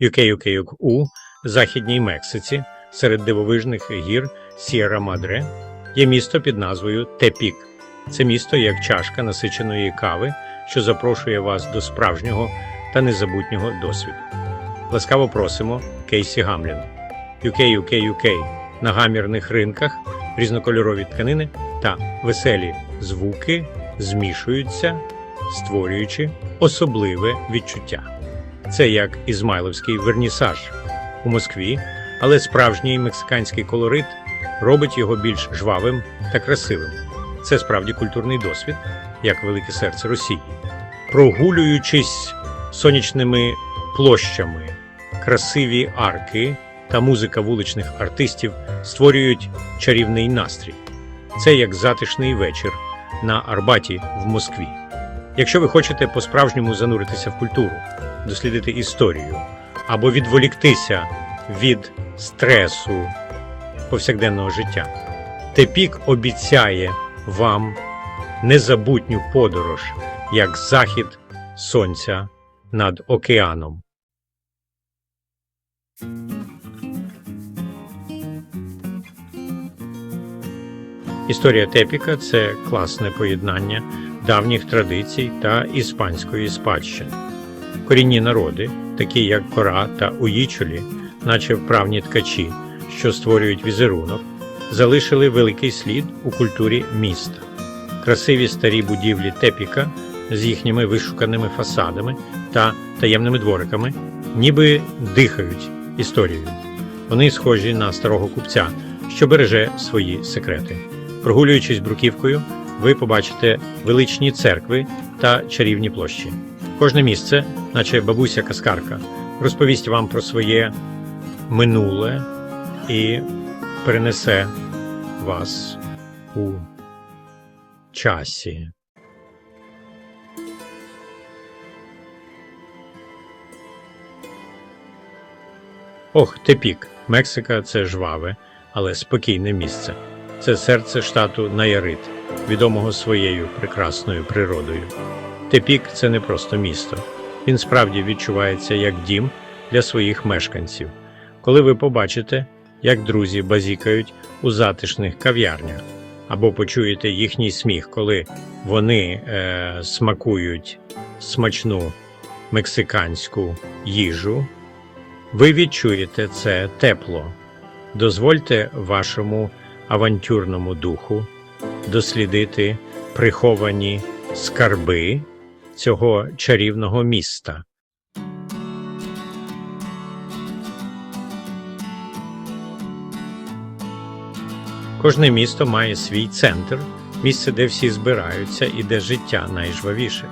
Юкеюкеюк-У, Західній Мексиці, серед дивовижних гір Сєра Мадре, є місто під назвою Тепік. Це місто як чашка насиченої кави, що запрошує вас до справжнього та незабутнього досвіду. Ласкаво просимо Кейсі Гамлін. UK на гамірних ринках різнокольорові тканини та веселі звуки змішуються, створюючи особливе відчуття. Це як ізмайловський вернісаж у Москві, але справжній мексиканський колорит робить його більш жвавим та красивим. Це справді культурний досвід, як велике серце Росії. Прогулюючись сонячними площами, красиві арки та музика вуличних артистів створюють чарівний настрій. Це як затишний вечір на Арбаті в Москві. Якщо ви хочете по-справжньому зануритися в культуру, дослідити історію або відволіктися від стресу повсякденного життя, Тепік обіцяє вам незабутню подорож, як захід сонця над океаном. Історія Тепіка це класне поєднання давніх традицій та іспанської спадщини. Корінні народи, такі як Кора та Уїчолі, наче вправні ткачі, що створюють візерунок, залишили великий слід у культурі міста. Красиві старі будівлі Тепіка з їхніми вишуканими фасадами та таємними двориками, ніби дихають історією. Вони схожі на старого купця, що береже свої секрети. Прогулюючись бруківкою, ви побачите величні церкви та чарівні площі. Кожне місце, наче бабуся Каскарка, розповість вам про своє минуле і перенесе вас у часі. Ох, Тепік. Мексика це жваве, але спокійне місце. Це серце штату Наярит, відомого своєю прекрасною природою. Тепік це не просто місто. Він справді відчувається як дім для своїх мешканців. Коли ви побачите, як друзі базікають у затишних кав'ярнях, або почуєте їхній сміх, коли вони е, смакують смачну мексиканську їжу, ви відчуєте це тепло. Дозвольте вашому авантюрному духу дослідити приховані скарби цього чарівного міста. Кожне місто має свій центр, місце, де всі збираються і де життя найжвавіше.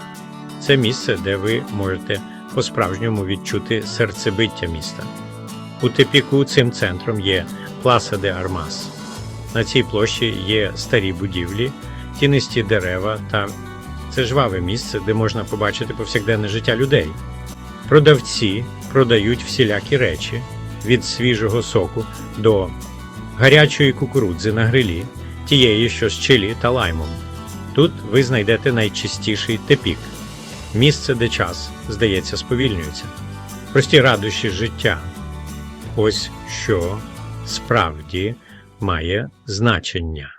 Це місце, де ви можете по-справжньому відчути серцебиття міста. У Тепіку цим центром є Пласа де Армас. На цій площі є старі будівлі, тінисті дерева та це жваве місце, де можна побачити повсякденне життя людей. Продавці продають всілякі речі від свіжого соку до гарячої кукурудзи на грилі, тієї, що з чилі та лаймом. Тут ви знайдете найчистіший тепік місце, де час, здається, сповільнюється. Прості радощі життя. Ось що справді має значення.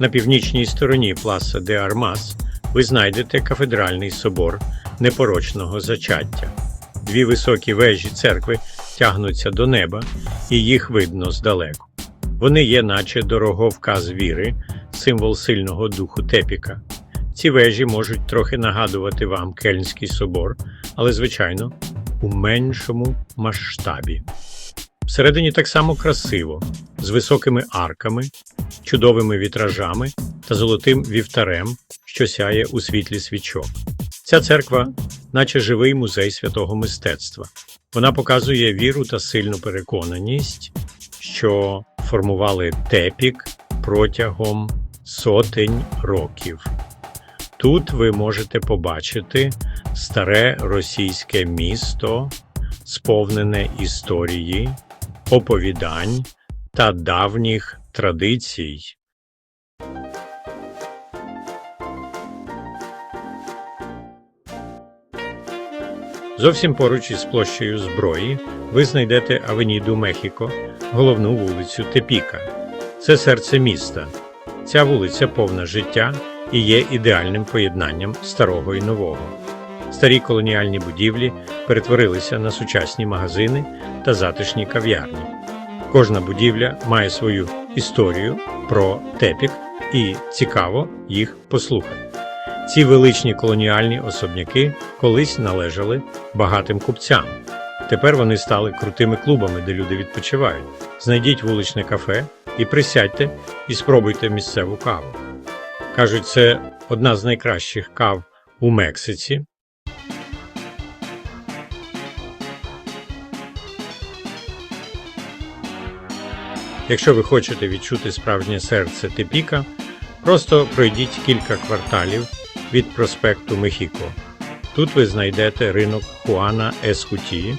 На північній стороні Пласа де Армас ви знайдете кафедральний собор непорочного зачаття. Дві високі вежі церкви тягнуться до неба, і їх видно здалеку. Вони є, наче дороговказ віри, символ сильного духу Тепіка. Ці вежі можуть трохи нагадувати вам Кельнський собор, але, звичайно, у меншому масштабі. Всередині так само красиво, з високими арками, чудовими вітражами та золотим вівтарем, що сяє у світлі свічок. Ця церква, наче живий музей святого мистецтва. Вона показує віру та сильну переконаність, що формували тепік протягом сотень років. Тут ви можете побачити старе російське місто, сповнене історії, оповідань та давніх традицій. Зовсім поруч із площею зброї ви знайдете Авеніду Мехіко, головну вулицю Тепіка. Це серце міста. Ця вулиця повна життя і є ідеальним поєднанням старого і нового. Старі колоніальні будівлі перетворилися на сучасні магазини та затишні кав'ярні. Кожна будівля має свою історію про тепік і цікаво їх послухати. Ці величні колоніальні особняки колись належали багатим купцям. Тепер вони стали крутими клубами, де люди відпочивають. Знайдіть вуличне кафе і присядьте і спробуйте місцеву каву. Кажуть, це одна з найкращих кав у Мексиці. Якщо ви хочете відчути справжнє серце Тепіка, просто пройдіть кілька кварталів від проспекту Мехіко. Тут ви знайдете ринок Хуана Ескуті,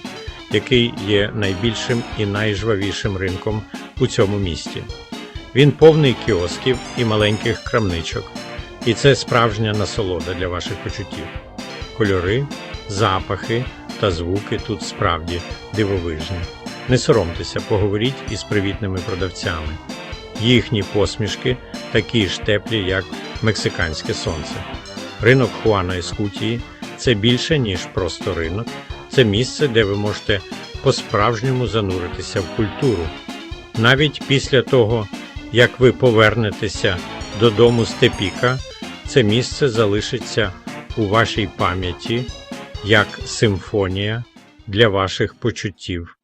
який є найбільшим і найжвавішим ринком у цьому місті. Він повний кіосків і маленьких крамничок, і це справжня насолода для ваших почуттів. Кольори, запахи та звуки тут справді дивовижні. Не соромтеся, поговоріть із привітними продавцями. Їхні посмішки такі ж теплі, як мексиканське сонце. Ринок Хуана Ескутії це більше, ніж просто ринок. Це місце, де ви можете по-справжньому зануритися в культуру. Навіть після того, як ви повернетеся додому з Тепіка, це місце залишиться у вашій пам'яті як симфонія для ваших почуттів.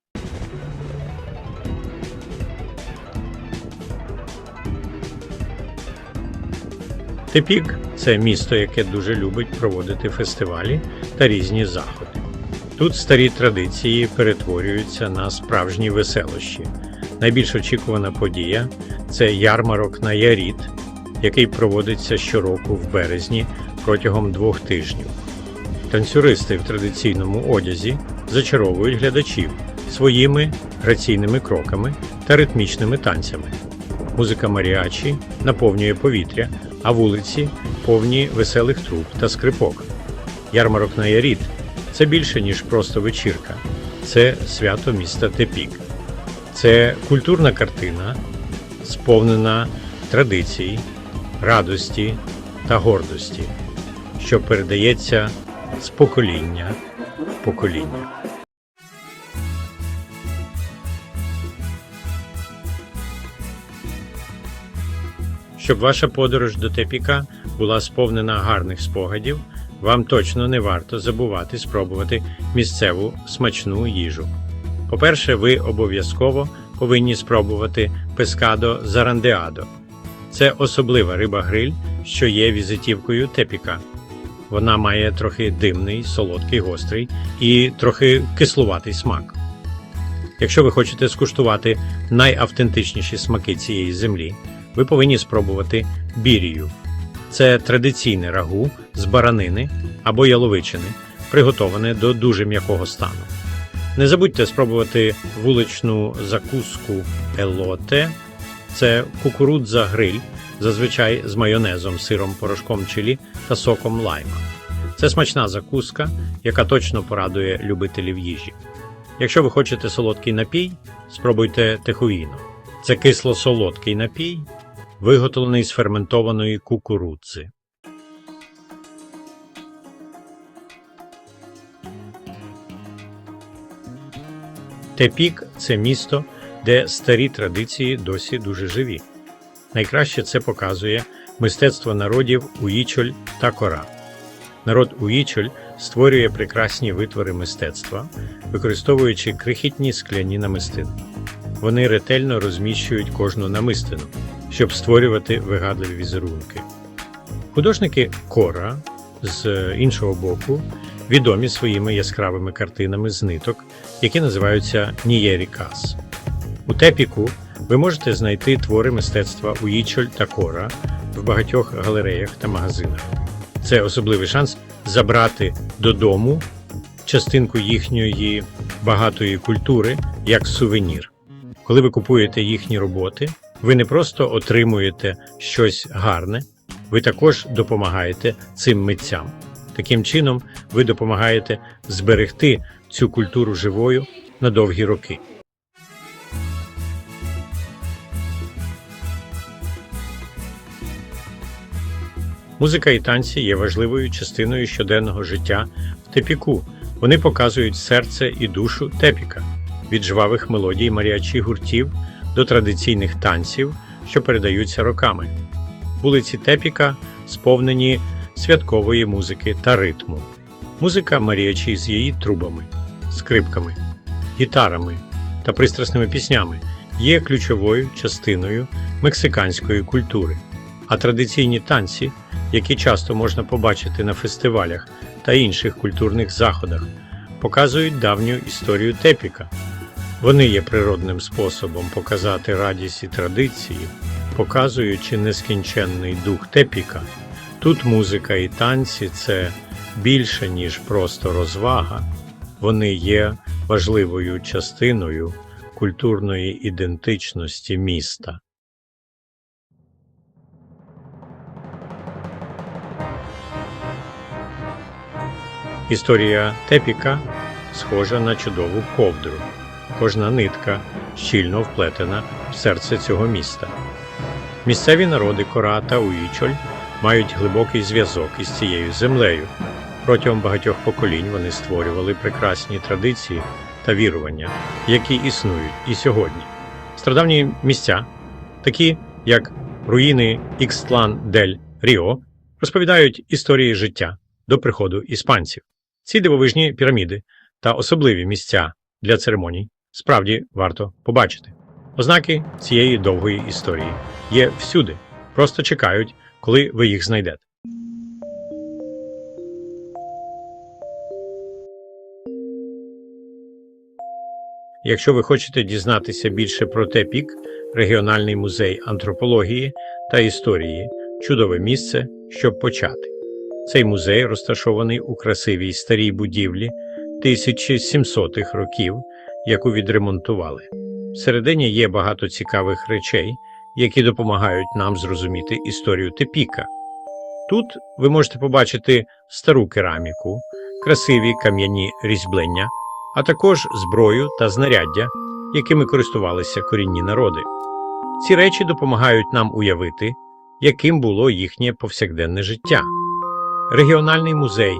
Тепік це місто, яке дуже любить проводити фестивалі та різні заходи. Тут старі традиції перетворюються на справжні веселощі. Найбільш очікувана подія це ярмарок на Яріт, який проводиться щороку в березні протягом двох тижнів. Танцюристи в традиційному одязі зачаровують глядачів своїми граційними кроками та ритмічними танцями. Музика маріачі наповнює повітря, а вулиці повні веселих труб та скрипок. Ярмарок на Яріт це більше, ніж просто вечірка. Це свято міста Тепік. Це культурна картина, сповнена традицій, радості та гордості, що передається з покоління в покоління. Щоб ваша подорож до Тепіка була сповнена гарних спогадів, вам точно не варто забувати спробувати місцеву смачну їжу. По-перше, ви обов'язково повинні спробувати пескадо зарандеадо. Це особлива риба-гриль, що є візитівкою Тепіка. Вона має трохи димний, солодкий, гострий і трохи кислуватий смак. Якщо ви хочете скуштувати найавтентичніші смаки цієї землі, ви повинні спробувати бірію. Це традиційне рагу з баранини або яловичини, приготоване до дуже м'якого стану. Не забудьте спробувати вуличну закуску елоте. Це кукурудза гриль, зазвичай з майонезом, сиром, порошком чилі та соком лайма. Це смачна закуска, яка точно порадує любителів їжі. Якщо ви хочете солодкий напій, спробуйте техуїно. Це кисло-солодкий напій, виготовлений з ферментованої кукурудзи. Тепік це місто, де старі традиції досі дуже живі. Найкраще це показує мистецтво народів Уїчоль та Кора. Народ Уїчоль створює прекрасні витвори мистецтва, використовуючи крихітні скляні намистини. Вони ретельно розміщують кожну намистину, щоб створювати вигадливі візерунки. Художники Кора з іншого боку відомі своїми яскравими картинами з ниток, які називаються нієрікас. У Тепіку ви можете знайти твори мистецтва Уїчоль та Кора в багатьох галереях та магазинах. Це особливий шанс забрати додому частинку їхньої багатої культури як сувенір. Коли ви купуєте їхні роботи, ви не просто отримуєте щось гарне, ви також допомагаєте цим митцям. Таким чином, ви допомагаєте зберегти цю культуру живою на довгі роки. Музика і танці є важливою частиною щоденного життя в тепіку. Вони показують серце і душу тепіка від жвавих мелодій маріачі гуртів до традиційних танців, що передаються роками. Вулиці Тепіка сповнені святкової музики та ритму. Музика маріачі з її трубами, скрипками, гітарами та пристрасними піснями є ключовою частиною мексиканської культури, а традиційні танці, які часто можна побачити на фестивалях та інших культурних заходах, показують давню історію Тепіка. Вони є природним способом показати радість і традиції, показуючи нескінченний дух Тепіка. Тут музика і танці це більше, ніж просто розвага, вони є важливою частиною культурної ідентичності міста. Історія Тепіка схожа на чудову ковдру. Кожна нитка щільно вплетена в серце цього міста. Місцеві народи Кора та Уїчоль мають глибокий зв'язок із цією землею. Протягом багатьох поколінь вони створювали прекрасні традиції та вірування, які існують і сьогодні. Стародавні місця, такі як руїни Ікстлан дель Ріо, розповідають історії життя до приходу іспанців. Ці дивовижні піраміди та особливі місця для церемоній справді варто побачити. Ознаки цієї довгої історії є всюди, просто чекають, коли ви їх знайдете. Якщо ви хочете дізнатися більше про Тепік, регіональний музей антропології та історії, чудове місце, щоб почати. Цей музей розташований у красивій старій будівлі 1700-х років, яку відремонтували. Всередині є багато цікавих речей, які допомагають нам зрозуміти історію Тепіка. Тут ви можете побачити стару кераміку, красиві кам'яні різьблення, а також зброю та знаряддя, якими користувалися корінні народи. Ці речі допомагають нам уявити, яким було їхнє повсякденне життя. Регіональний музей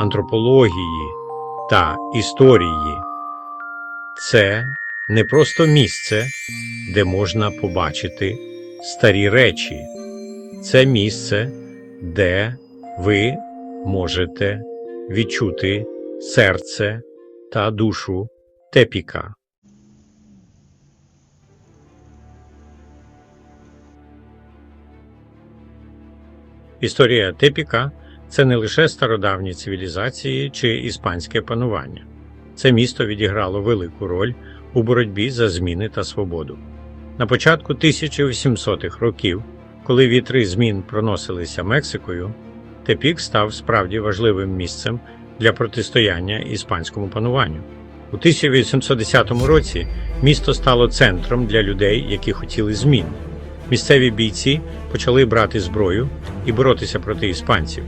антропології та історії це не просто місце, де можна побачити старі речі, це місце, де ви можете відчути серце та душу Тепіка. Історія Тепіка це не лише стародавні цивілізації чи іспанське панування. Це місто відіграло велику роль у боротьбі за зміни та свободу. На початку 1800-х років, коли вітри змін проносилися Мексикою, Тепік став справді важливим місцем для протистояння іспанському пануванню. У 1810 році місто стало центром для людей, які хотіли змін. Місцеві бійці почали брати зброю і боротися проти іспанців.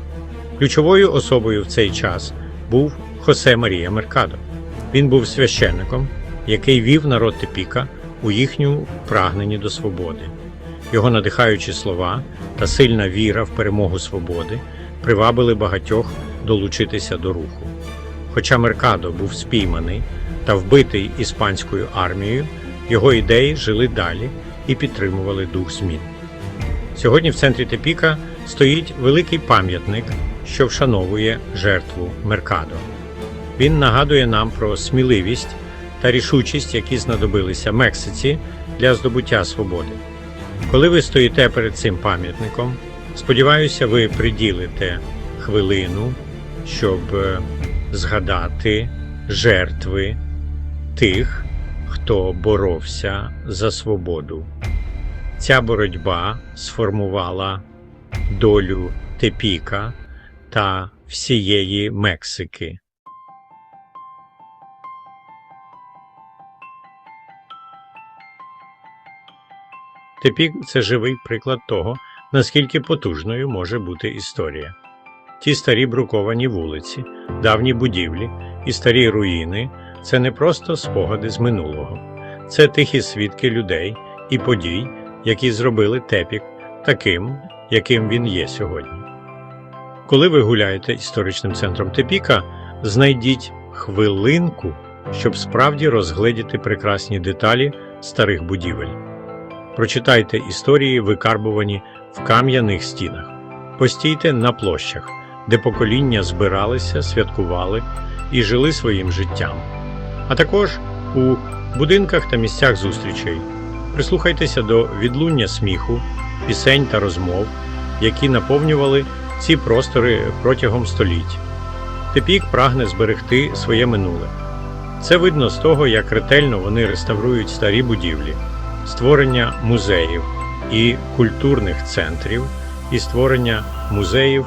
Ключовою особою в цей час був Хосе Марія Меркадо. Він був священником, який вів народ Тепіка у їхню прагненні до свободи. Його надихаючі слова та сильна віра в перемогу свободи привабили багатьох долучитися до руху. Хоча Меркадо був спійманий та вбитий іспанською армією, його ідеї жили далі і підтримували дух змін. Сьогодні в центрі Тепіка стоїть великий пам'ятник, що вшановує жертву Меркадо. Він нагадує нам про сміливість та рішучість, які знадобилися Мексиці для здобуття свободи. Коли ви стоїте перед цим пам'ятником, сподіваюся, ви приділите хвилину, щоб е, згадати жертви тих, хто боровся за свободу. Ця боротьба сформувала долю Тепіка та всієї Мексики. Тепік це живий приклад того, наскільки потужною може бути історія. Ті старі бруковані вулиці, давні будівлі і старі руїни це не просто спогади з минулого, це тихі свідки людей і подій, які зробили Тепік таким, яким він є сьогодні. Коли ви гуляєте історичним центром Тепіка, знайдіть хвилинку, щоб справді розгледіти прекрасні деталі старих будівель. Прочитайте історії, викарбувані в кам'яних стінах. Постійте на площах, де покоління збиралися, святкували і жили своїм життям. А також у будинках та місцях зустрічей. Прислухайтеся до відлуння сміху, пісень та розмов, які наповнювали ці простори протягом століть. Тепік прагне зберегти своє минуле. Це видно з того, як ретельно вони реставрують старі будівлі, створення музеїв і культурних центрів, і створення музеїв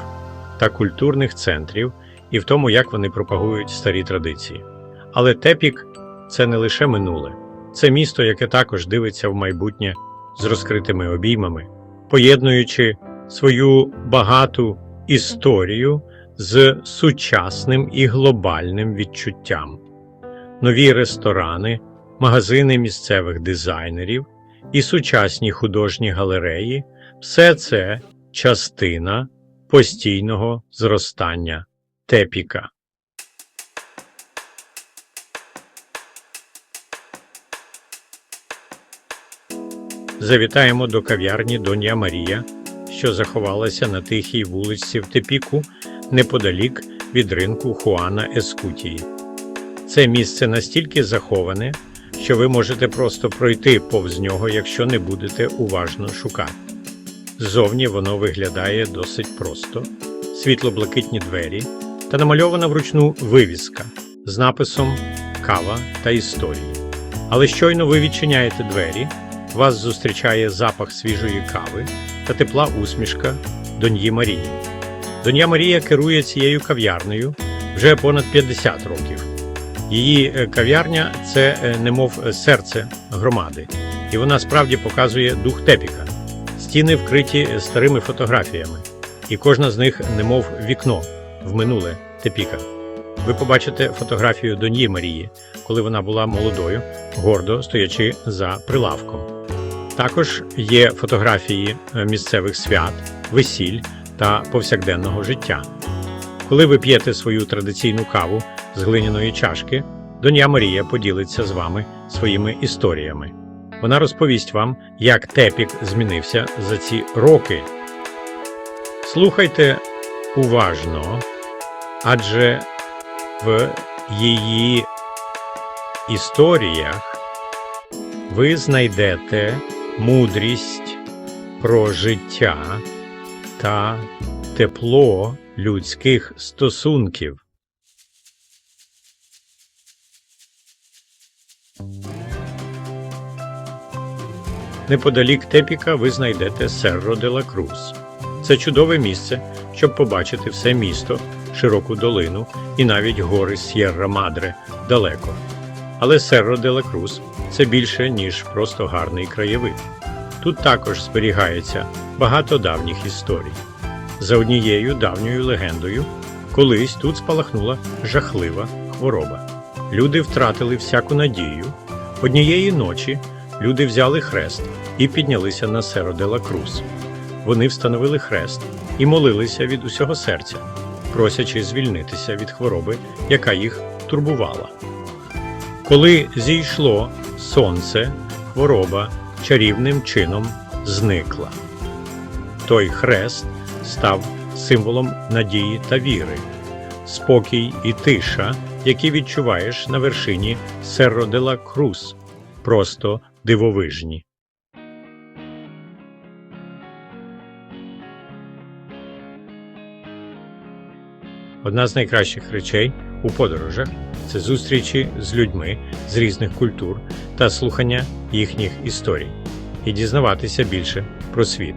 та культурних центрів, і в тому, як вони пропагують старі традиції. Але Тепік це не лише минуле, це місто, яке також дивиться в майбутнє з розкритими обіймами, поєднуючи свою багату історію з сучасним і глобальним відчуттям. Нові ресторани, магазини місцевих дизайнерів і сучасні художні галереї все це частина постійного зростання тепіка. Завітаємо до кав'ярні Донья Марія, що заховалася на тихій вулиці в Тепіку неподалік від ринку Хуана Ескутії. Це місце настільки заховане, що ви можете просто пройти повз нього, якщо не будете уважно шукати. Ззовні воно виглядає досить просто: світло-блакитні двері та намальована вручну вивіска з написом Кава та історії. Але щойно ви відчиняєте двері, вас зустрічає запах свіжої кави та тепла усмішка Доньї Марії. Донья Марія керує цією кав'ярнею вже понад 50 років. Її е, кав'ярня це е, немов серце громади, і вона справді показує дух тепіка. Стіни вкриті старими фотографіями, і кожна з них немов вікно в минуле тепіка. Ви побачите фотографію Доньї Марії, коли вона була молодою, гордо стоячи за прилавком. Також є фотографії е, місцевих свят, весіль та повсякденного життя. Коли ви п'єте свою традиційну каву з глиняної чашки, Донья Марія поділиться з вами своїми історіями. Вона розповість вам, як тепік змінився за ці роки. Слухайте уважно, адже в її історіях ви знайдете мудрість про життя та тепло людських стосунків. Неподалік Тепіка ви знайдете Серро де ла Круз. Це чудове місце, щоб побачити все місто, широку долину і навіть гори С'єрра Мадре далеко. Але Серро де ла Круз це більше, ніж просто гарний краєвид. Тут також зберігається багато давніх історій. За однією давньою легендою, колись тут спалахнула жахлива хвороба. Люди втратили всяку надію. Однієї ночі люди взяли хрест і піднялися на Серо де ла Круз. Вони встановили хрест і молилися від усього серця, просячи звільнитися від хвороби, яка їх турбувала. Коли зійшло сонце, хвороба чарівним чином зникла. Той хрест став символом надії та віри, спокій і тиша, які відчуваєш на вершині Серро де ла Круз, просто дивовижні. Одна з найкращих речей у подорожах це зустрічі з людьми з різних культур та слухання їхніх історій і дізнаватися більше про світ.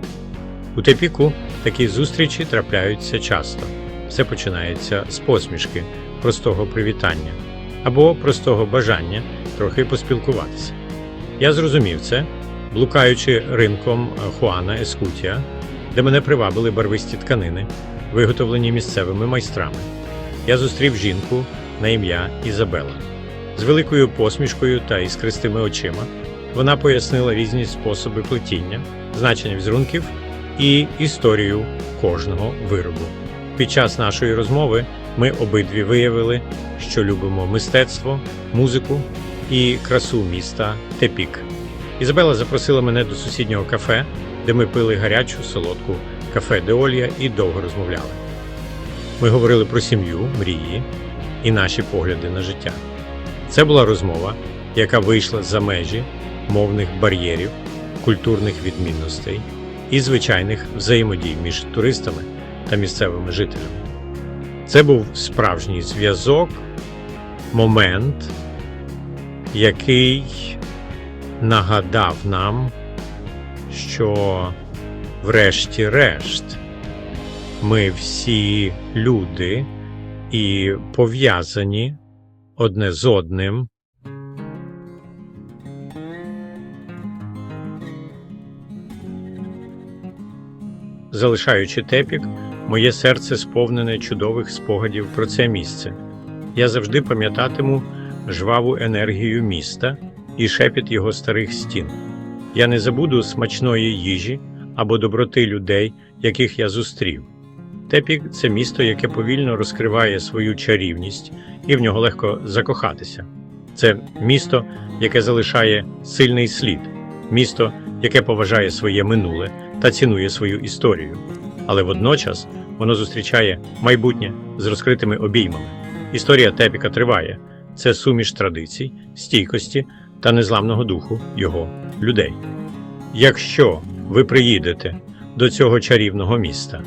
У Тепіку такі зустрічі трапляються часто. Все починається з посмішки, простого привітання або простого бажання трохи поспілкуватися. Я зрозумів це, блукаючи ринком Хуана Ескутія, де мене привабили барвисті тканини, виготовлені місцевими майстрами. Я зустрів жінку на ім'я Ізабела. З великою посмішкою та іскристими очима вона пояснила різні способи плетіння, значення візерунків і історію кожного виробу. Під час нашої розмови ми обидві виявили, що любимо мистецтво, музику і красу міста Тепік. Ізабела запросила мене до сусіднього кафе, де ми пили гарячу солодку кафе Деолія і довго розмовляли. Ми говорили про сім'ю, мрії і наші погляди на життя. Це була розмова, яка вийшла за межі мовних бар'єрів, культурних відмінностей і звичайних взаємодій між туристами та місцевими жителями. Це був справжній зв'язок, момент, який нагадав нам, що, врешті-решт, ми всі люди і пов'язані одне з одним. Залишаючи тепік, моє серце сповнене чудових спогадів про це місце. Я завжди пам'ятатиму жваву енергію міста і шепіт його старих стін. Я не забуду смачної їжі або доброти людей, яких я зустрів. Тепік це місто, яке повільно розкриває свою чарівність, і в нього легко закохатися. Це місто, яке залишає сильний слід, місто, яке поважає своє минуле та цінує свою історію. Але водночас воно зустрічає майбутнє з розкритими обіймами. Історія Тепіка триває це суміш традицій, стійкості та незламного духу його людей. Якщо ви приїдете до цього чарівного міста,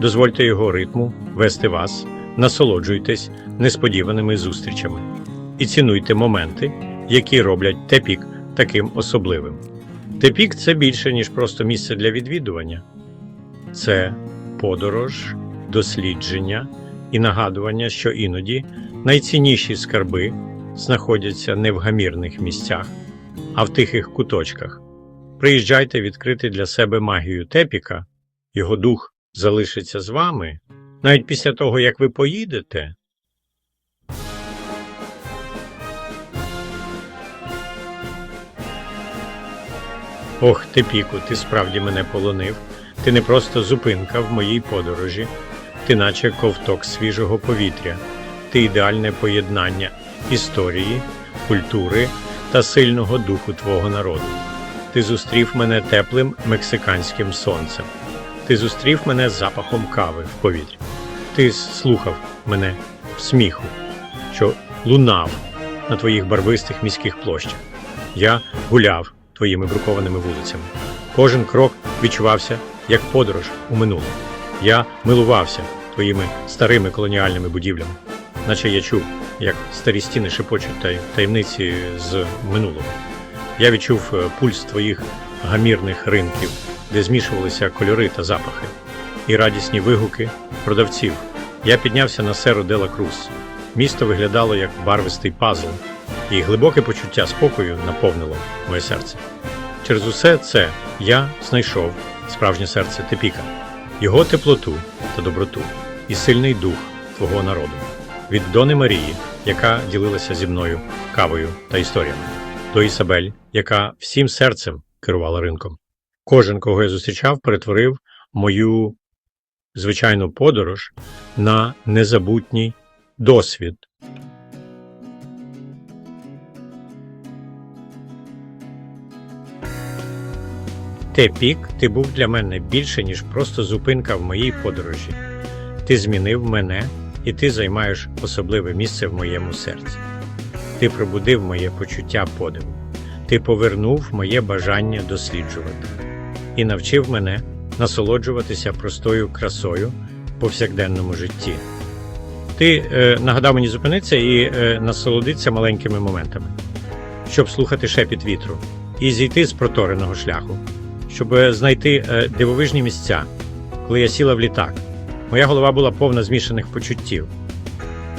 дозвольте його ритму вести вас, насолоджуйтесь несподіваними зустрічами і цінуйте моменти, які роблять Тепік таким особливим. Тепік це більше, ніж просто місце для відвідування, це подорож, дослідження і нагадування, що іноді найцінніші скарби знаходяться не в гамірних місцях, а в тихих куточках. Приїжджайте відкрити для себе магію Тепіка, його дух залишиться з вами навіть після того, як ви поїдете. Ох, Тепіку, ти справді мене полонив. Ти не просто зупинка в моїй подорожі, ти наче ковток свіжого повітря, ти ідеальне поєднання історії, культури та сильного духу твого народу. Ти зустрів мене теплим мексиканським сонцем. Ти зустрів мене запахом кави в повітрі. Ти слухав мене в сміху, що лунав на твоїх барвистих міських площах. Я гуляв твоїми брукованими вулицями. Кожен крок відчувався як подорож у минуле. Я милувався твоїми старими колоніальними будівлями, наче я чув, як старі стіни шепочуть та- таємниці з минулого. Я відчув е, пульс твоїх гамірних ринків, де змішувалися кольори та запахи, і радісні вигуки продавців. Я піднявся на Серо де ла Крус. Місто виглядало як барвистий пазл, і глибоке почуття спокою наповнило моє серце. Через усе це я знайшов справжнє серце Тепіка, його теплоту та доброту і сильний дух твого народу від Дони Марії, яка ділилася зі мною кавою та історіями, до Ісабель, яка всім серцем керувала ринком. Кожен, кого я зустрічав, перетворив мою звичайну подорож на незабутній досвід. Тепік, ти був для мене більше, ніж просто зупинка в моїй подорожі. Ти змінив мене, і ти займаєш особливе місце в моєму серці. Ти пробудив моє почуття подиву. Ти повернув моє бажання досліджувати і навчив мене насолоджуватися простою красою в повсякденному житті. Ти е, нагадав мені зупинитися і е, насолодитися маленькими моментами, щоб слухати шепіт вітру і зійти з протореного шляху, щоб е, знайти е, дивовижні місця. Коли я сіла в літак, моя голова була повна змішаних почуттів.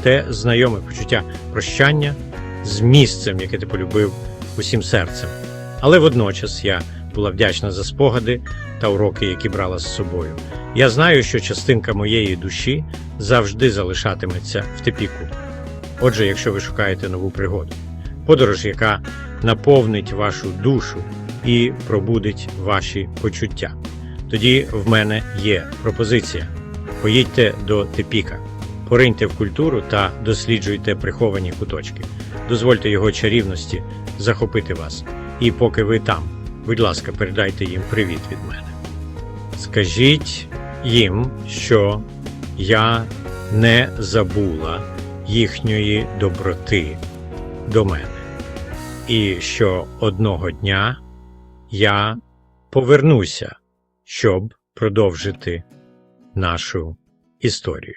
Те знайоме почуття прощання з місцем, яке ти полюбив усім серцем. Але водночас я була вдячна за спогади та уроки, які брала з собою. Я знаю, що частинка моєї душі завжди залишатиметься в тепіку. Отже, якщо ви шукаєте нову пригоду, подорож, яка наповнить вашу душу і пробудить ваші почуття, тоді в мене є пропозиція. Поїдьте до Тепіка, пориньте в культуру та досліджуйте приховані куточки. Дозвольте його чарівності захопити вас. І поки ви там, будь ласка, передайте їм привіт від мене. Скажіть їм, що я не забула їхньої доброти до мене, і що одного дня я повернуся, щоб продовжити нашу історію.